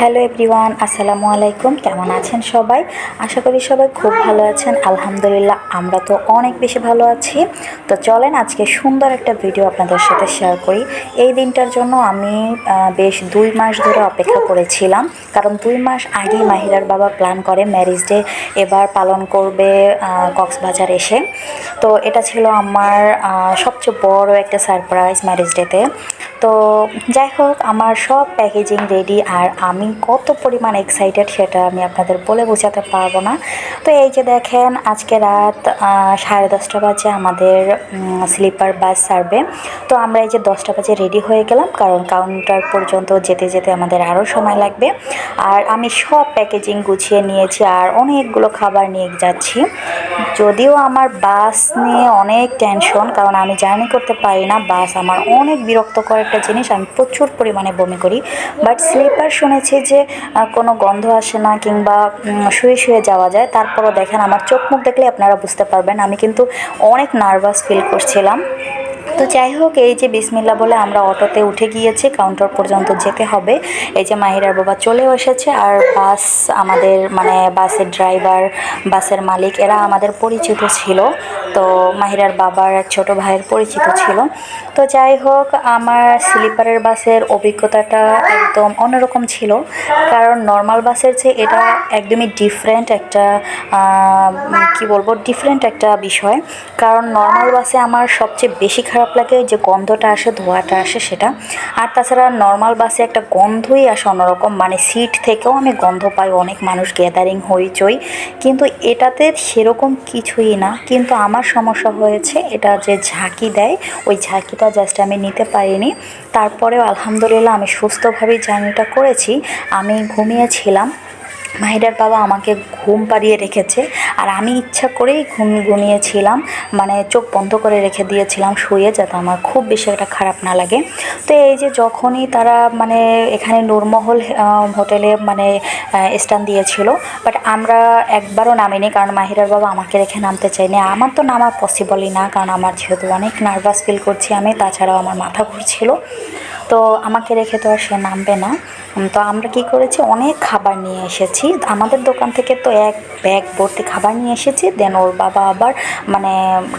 Hello everyone, আসসালামু আলাইকুম। কেমন আছেন সবাই? আশা করি সবাই খুব ভালো আছেন। আলহামদুলিল্লাহ, আমরা তো অনেক বেশি ভালো আছি। তো চলেন আজকে সুন্দর একটা ভিডিও আপনাদের সাথে শেয়ার করি। এই দিনটার জন্য আমি বেশ দুই মাস ধরে অপেক্ষা করেছিলাম। কারণ দুই মাস আগেই মাহিরার বাবা প্ল্যান করে ম্যারেজ ডে এবার পালন করবে কক্সবাজার এসে। তো এটা ছিল আমার সবচেয়ে বড় একটা সারপ্রাইজ ম্যারেজ ডেতে তো যাই হোক, আমার সব প্যাকেজিং রেডি আর আমি কত পরিমাণ এক্সাইটেড সেটা আমি আপনাদের বলে বোঝাতে পারব না। তো এই যে দেখেন, আজকে রাত সাড়ে দশটা বাজে আমাদের স্লিপার বাস ছাড়বে। তো আমরা এই যে দশটা বাজে রেডি হয়ে গেলাম, কারণ কাউন্টার পর্যন্ত যেতে যেতে আমাদের আরও সময় লাগবে। আর আমি সব প্যাকেজিং গুছিয়ে নিয়েছি আর অনেকগুলো খাবার নিয়ে যাচ্ছি। যদিও আমার বাস নিয়ে অনেক টেনশন কারণ আমি জার্নি করতে পারি না। বাস আমার অনেক বিরক্তকর একটা জিনিস, আমি প্রচুর পরিমাণে বমি করি। বাট স্লিপার শুনেছি যে কোনো গন্ধ আসে না কিংবা শুয়ে শুয়ে যাওয়া যায়। তারপরও দেখেন, আমার চোখ মুখ দেখলে আপনারা বুঝতে পারবেন, আমি কিন্তু অনেক নার্ভাস ফিল করছিলাম। তো যাই হোক, এই যে বিসমিল্লা বলে আমরা অটোতে উঠে গিয়েছি কাউন্টার পর্যন্ত যেতে হবে। এই যে মাহিরার বাবা চলেও এসেছে, আর বাস আমাদের মানে বাসের ড্রাইভার বাসের মালিক, এরা আমাদের পরিচিত ছিল। তো মাহিরার বাবার এক ছোট ভাইয়ের পরিচিত ছিল। তো যাই হোক, আমার স্লিপারের বাসের অভিজ্ঞতাটা একদম অন্যরকম ছিল। কারণ নর্মাল বাসের চেয়ে এটা একদমই ডিফারেন্ট একটা কি বলব ডিফারেন্ট একটা বিষয়। কারণ নর্মাল বাসে আমার সবচেয়ে বেশি খারাপ লাগে যে গন্ধটা আসে, ধোঁয়াটা আসে সেটা। আর তাছাড়া নর্মাল বাসে একটা গন্ধই আসে অন্যরকম। মানে সিট থেকেও আমি গন্ধ পাই, অনেক মানুষ গ্যাদারিং হইচই। কিন্তু এটাতে সেরকম কিছুই না। কিন্তু আমার সমস্যা হয়েছে, এটা যে ঝাঁকি দেয়, ওই ঝাঁকিটা জাস্ট আমি নিতে পারিনি। তারপরেও আলহামদুলিল্লাহ আমি সুস্থভাবেই জার্নিটা করেছি। আমি ঘুমিয়েছিলাম মাহিরার বাবা আমাকে ঘুম পাড়িয়ে রেখেছে আর আমি ইচ্ছা করেই ঘুম ঘুমিয়েছিলাম মানে চোখ বন্ধ করে রেখে দিয়েছিলাম, শুয়ে যাতে আমার খুব বেশি একটা খারাপ না লাগে। তো এই যে যখনই তারা মানে এখানে নূরমহল হোটেলে মানে স্ট্যান্ড দিয়েছিল বাট আমরা একবারও নামিনি কারণ মাহিরার বাবা আমাকে রেখে নামতে চাইনি আমার তো নামা পসিবলই না, কারণ আমার যেহেতু অনেক নার্ভাস ফিল করছি আমি, তাছাড়াও আমার মাথা ঘুরছিল। তো আমাকে রেখে তো আর সে নামবে না। তো আমরা কি করেছি? অনেক খাবার নিয়ে এসেছি। আমাদের দোকান থেকে তো এক ব্যাগ ভর্তি খাবার নিয়ে এসেছি। দেন ওর বাবা আবার মানে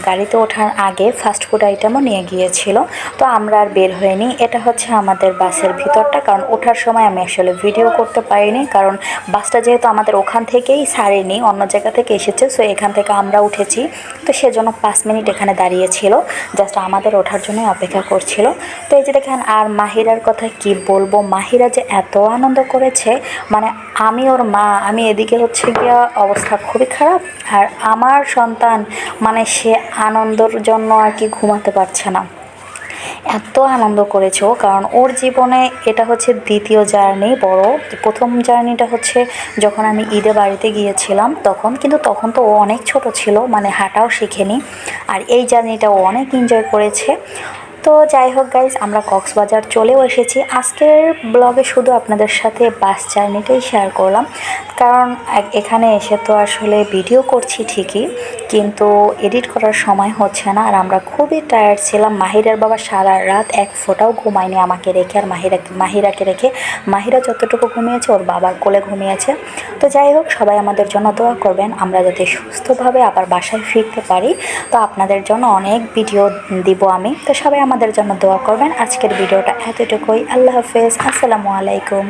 গাড়িতে ওঠার আগে ফাস্ট ফুড আইটেমও নিয়ে গিয়েছিল। তো আমরা আর বের হইনি। এটা হচ্ছে আমাদের বাসের ভিতরটা। কারণ ওঠার সময় আমি আসলে ভিডিও করতে পারিনি। কারণ বাসটা যেহেতু আমাদের ওখান থেকেই ছাড়েনি, অন্য জায়গা থেকে এসেছে। সো এখান থেকে আমরা উঠেছি। তো সেজন্য পাঁচ মিনিট এখানে দাঁড়িয়েছিল জাস্ট আমাদের ওঠার জন্যই অপেক্ষা করছিল। তো এই যে দেখেন, আর মাহিরার কথা কি বলব? মাহিরা যে এত আনন্দ করেছে মানে আমি ওর মা, আমি এদিকে হচ্ছে গিয়া অবস্থা খুবই খারাপ। আর আমার সন্তান মানে সে আনন্দর জন্য আর কি ঘুমাতে পারছে না। এত আনন্দ করেছে ও, কারণ ওর জীবনে এটা হচ্ছে দ্বিতীয় জার্নি, বড়। প্রথম জার্নিটা হচ্ছে যখন আমি ঈদে বাড়িতে গিয়েছিলাম, তখন কিন্তু তখন তো ও অনেক ছোট ছিল মানে হাঁটাও শিখেনি। আর এই জার্নিটা ও অনেক এনজয় করেছে। তো যাই হোক গাইজ আমরা কক্সবাজার চলেও এসেছি। আজকের ব্লগে শুধু আপনাদের সাথে বাস জার্নিটাই শেয়ার করলাম। কারণ এখানে এসে তো আসলে ভিডিও করছি ঠিকই, কিন্তু এডিট করার সময় হচ্ছে না। আর আমরা খুবই টায়ার্ড ছিলাম। মাহিরার বাবা সারা রাত এক ফোটাও ঘুমায়নি আমাকে রেখে, আর মাহিরা, মাহিরাকে রেখে মাহিরা যতটুকু ঘুমিয়েছে, ওর বাবার কোলে ঘুমিয়েছে। তো যাই হোক, সবাই আমাদের জন্য দোয়া করবেন। আমরা যাতে সুস্থভাবে আবার বাসায় ফিরতে পারি। তো আপনাদের জন্য অনেক ভিডিও দিব আমি। তো সবাই আমাদের জন্য দোয়া করবেন। আজকের ভিডিওটা এতটুকুই। আল্লাহ হাফেজ। আসসালামু আলাইকুম।